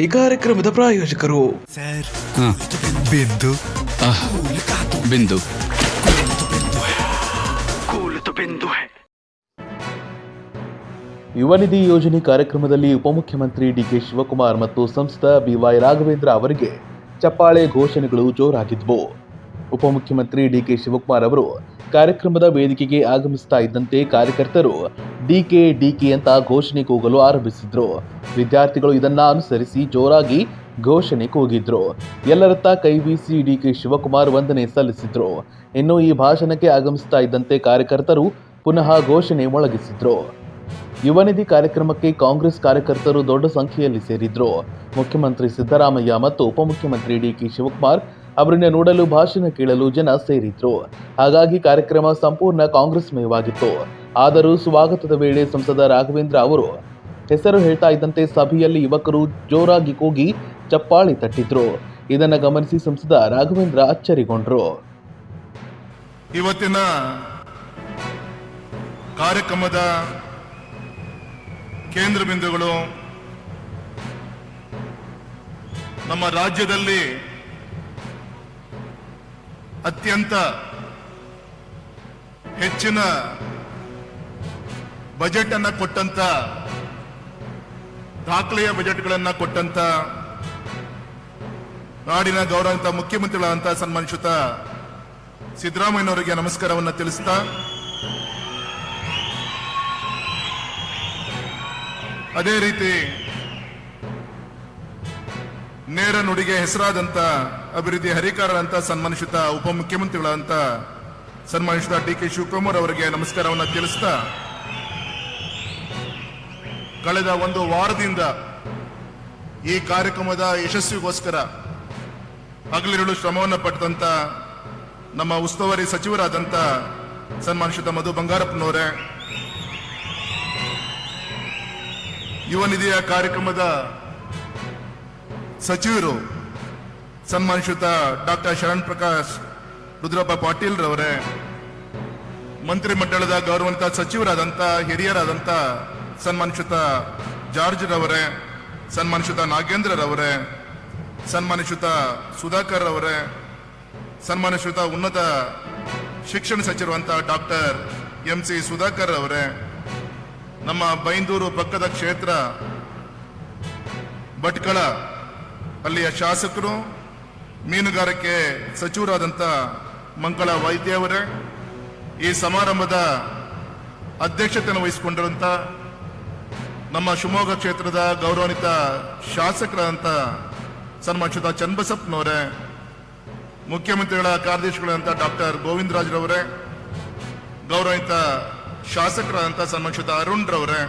ಈ ಕಾರ್ಯಕ್ರಮದ ಪ್ರಾಯೋಜಕರು. ಬಿಂದು. ಬಿಂದು. ಯುವ ನಿಧಿ ಯೋಜನೆ ಕಾರ್ಯಕ್ರಮದಲ್ಲಿ ಉಪಮುಖ್ಯಮಂತ್ರಿ ಡಿಕೆ ಶಿವಕುಮಾರ್ ಮತ್ತು ಸಂಸದ ಬಿವೈ ರಾಘವೇಂದ್ರ ಅವರಿಗೆ ಚಪ್ಪಾಳೆ ಘೋಷಣೆಗಳು ಜೋರಾಗಿದ್ವು. ಉಪಮುಖ್ಯಮಂತ್ರಿ ಡಿಕೆ ಶಿವಕುಮಾರ್ ಅವರು ಕಾರ್ಯಕ್ರಮದ ವೇದಿಕೆಗೆ ಆಗಮಿಸ್ತಾ ಇದ್ದಂತೆ ಕಾರ್ಯಕರ್ತರು ಡಿಕೆ ಡಿಕೆ ಅಂತ ಘೋಷಣೆ ಕೂಗಲು ಆರಂಭಿಸಿದ್ರು. ವಿದ್ಯಾರ್ಥಿಗಳು ಇದನ್ನ ಅನುಸರಿಸಿ ಜೋರಾಗಿ ಘೋಷಣೆ ಕೂಗಿದ್ರು. ಎಲ್ಲರತ್ತ ಕೈ ಬೀಸಿ ಡಿಕೆ ಶಿವಕುಮಾರ್ ವಂದನೆ ಸಲ್ಲಿಸಿದ್ರು. ಇನ್ನು ಈ ಭಾಷಣಕ್ಕೆ ಆಗಮಿಸ್ತಾ ಇದ್ದಂತೆ ಕಾರ್ಯಕರ್ತರು ಪುನಃ ಘೋಷಣೆ ಮೊಳಗಿಸಿದ್ರು. ಯುವನಿಧಿ ಕಾರ್ಯಕ್ರಮಕ್ಕೆ ಕಾಂಗ್ರೆಸ್ ಕಾರ್ಯಕರ್ತರು ದೊಡ್ಡ ಸಂಖ್ಯೆಯಲ್ಲಿ ಸೇರಿದ್ರು. ಮುಖ್ಯಮಂತ್ರಿ ಸಿದ್ದರಾಮಯ್ಯ ಮತ್ತು ಉಪಮುಖ್ಯಮಂತ್ರಿ ಡಿ ಕೆ ಶಿವಕುಮಾರ್ ಅವರನ್ನ ನೋಡಲು ಭಾಷಣ ಕೇಳಲು ಜನ ಸೇರಿದ್ರು. ಹಾಗಾಗಿ ಕಾರ್ಯಕ್ರಮ ಸಂಪೂರ್ಣ ಕಾಂಗ್ರೆಸ್ ಕಾಂಗ್ರೆಸ್ಮಯವಾಗಿತ್ತು. ಆದರೂ ಸ್ವಾಗತದ ವೇಳೆ ಸಂಸದ ರಾಘವೇಂದ್ರ ಅವರು ಹೆಸರು ಹೇಳ್ತಾ ಇದ್ದಂತೆ ಸಭೆಯಲ್ಲಿ ಯುವಕರು ಜೋರಾಗಿ ಕೂಗಿ ಚಪ್ಪಾಳಿ ತಟ್ಟಿದ್ರು. ಇದನ್ನು ಗಮನಿಸಿ ಸಂಸದ ರಾಘವೇಂದ್ರ ಅಚ್ಚರಿಗೊಂಡ್ರು. ಇವತ್ತಿನ ಕಾರ್ಯಕ್ರಮದ ಕೇಂದ್ರ ಬಿಂದುಗಳು ನಮ್ಮ ರಾಜ್ಯದಲ್ಲಿ ಅತ್ಯಂತ ಹೆಚ್ಚಿನ ಬಜೆಟ್ ಅನ್ನ ಕೊಟ್ಟಂತ, ದಾಖಲೆಯ ಬಜೆಟ್ಗಳನ್ನ ಕೊಟ್ಟಂತ, ನಾಡಿನ ಗೌರವಂತ ಮುಖ್ಯಮಂತ್ರಿಗಳಂತ ಸನ್ಮಾನಿಸುತ್ತ ಸಿದ್ದರಾಮಯ್ಯನವರಿಗೆ ನಮಸ್ಕಾರವನ್ನು ತಿಳಿಸ್ತಾ, ಅದೇ ರೀತಿ ನೇರ ನುಡಿಗೆ ಹೆಸರಾದಂತ ಅಭಿವೃದ್ಧಿ ಹರಿಕಾರರಂತ ಸನ್ಮಾನಿಸುತ್ತ ಉಪಮುಖ್ಯಮಂತ್ರಿಗಳಂತ ಸನ್ಮಾನಿಸಿದ ಡಿ ಕೆ ಶಿವಕುಮಾರ್ ಅವರಿಗೆ ನಮಸ್ಕಾರವನ್ನು ತಿಳಿಸ್ತಾ ಕಳೆದ ಒಂದು ವಾರದಿಂದ ಈ ಕಾರ್ಯಕ್ರಮದ ಯಶಸ್ವಿಗೋಸ್ಕರ ಹಗಲಿರುಳು ಶ್ರಮವನ್ನು ಪಟ್ಟಂತ ನಮ್ಮ ಉಸ್ತುವಾರಿ ಸಚಿವರಾದಂತ ಸನ್ಮಾನಿಸಿದ ಮಧು ಬಂಗಾರಪ್ಪನವರೇ, ಯುವ ನಿಧಿಯ ಕಾರ್ಯಕ್ರಮದ ಸಚಿವರು ಸನ್ಮಾನಿಸಿದ ಡಾಕ್ಟರ್ ಶರಣ್ ಪ್ರಕಾಶ್ ರುದ್ರಪ್ಪ ಪಾಟೀಲ್ ರವರೇ ಮಂತ್ರಿಮಂಡಲದ ಗೌರವಂತ ಸಚಿವರಾದಂತ, ಹಿರಿಯರಾದಂತ ಸನ್ಮಾನಿಸಿದ ಜಾರ್ಜ್ ರವರೇ ಸನ್ಮಾನಿಸಿದ ನಾಗೇಂದ್ರ ರವರೇ ಸನ್ಮಾನಿಸಿದ ಸುಧಾಕರ್ ರವರೇ ಸನ್ಮಾನಿಸಿದ ಉನ್ನತ ಶಿಕ್ಷಣ ಸಚಿವರಂತ ಡಾಕ್ಟರ್ ಎಂ ಸಿ ಸುಧಾಕರ್ ರವರೇ ನಮ್ಮ ಬೈಂದೂರು ಪಕ್ಕದ ಕ್ಷೇತ್ರ ಭಟ್ಕಳ ಅಲ್ಲಿಯ ಶಾಸಕರು, ಮೀನುಗಾರಿಕೆ ಸಚಿವರಾದಂಥ ಮಂಗಳ ವೈದ್ಯ ಅವರೇ, ಈ ಸಮಾರಂಭದ ಅಧ್ಯಕ್ಷತೆಯನ್ನು ವಹಿಸಿಕೊಂಡಿರುವಂತ ನಮ್ಮ ಶಿವಮೊಗ್ಗ ಕ್ಷೇತ್ರದ ಗೌರವಾನ್ವಿತ ಶಾಸಕರಾದಂಥ ಸನ್ಮಾನಿಸಿದ ಚನ್ನಬಸಪ್ಪನವರೇ, ಮುಖ್ಯಮಂತ್ರಿಗಳ ಕಾರ್ಯದರ್ಶಿಗಳಾದಂಥ ಡಾಕ್ಟರ್ ಗೋವಿಂದರಾಜ್ರವರೇ, ಗೌರವಾನ್ವಿತ ಶಾಸಕರಾದಂಥ ಸನ್ಮಾನಿಸಿದ ಅರುಣ್ ರವರೇ